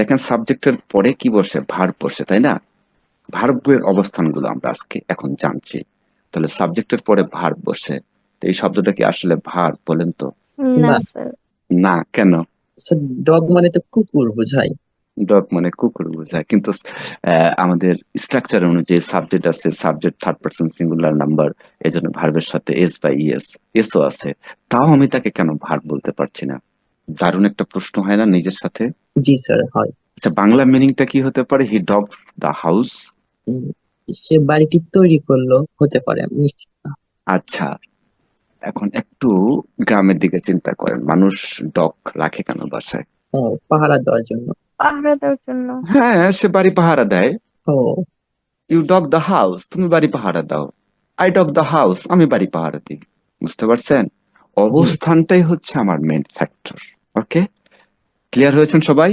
দেখেন সাবজেক্টের পরে কি বসে? ভার্ব বসে তাই না? ভার্বের অবস্থানগুলো আমরা আজকে এখন জানছি। তাহলে সাবজেক্টের পরে ভার্ব বসে। তো এই শব্দটা কি আসলে ভার্ব বলেন তো? না না। স্যার না কেন? ডগ মানে তো কুকুর বোঝায় ডগ মানে কুকুর বোঝায় কিন্তু আহ, আমাদের স্ট্রাকচার অনুযায়ী সাবজেক্ট আছে subject third person singular number এই জন্য ভার্বের সাথে এস বা ইএস এসও আছে। তাও আমি তাকে কেন ভার্ব বলতে পারছি না? দারুণ একটা প্রশ্ন হয় না নিজের সাথে? জি স্যার হয়। আচ্ছা বাংলা মিনিংটা কি হতে পারে? হি ডগ দ্য হাউস সে বাড়িটি তৈরি করল হতে পারে আমি নিশ্চিত না। আচ্ছা এখন একটু গ্রামের দিকে চিন্তা করেন। মানুষ ডগ রাখে কেন বাসায়? ও পাহারা দেওয়ার জন্য। পাহারা দেওয়ার জন্য? হ্যাঁ সে বাড়ি পাহারা দেয়। ও। ইউ ডগ দ্য হাউস তুমি বাড়ি পাহারা দাও। আই ডগ দ্য হাউস আমি বাড়ি পাহারা দিই। বুঝতে পারছেন? অবস্থানটাই হচ্ছে আমার মেন ফ্যাক্টর ওকে ক্লিয়ার হয়েছেন সবাই?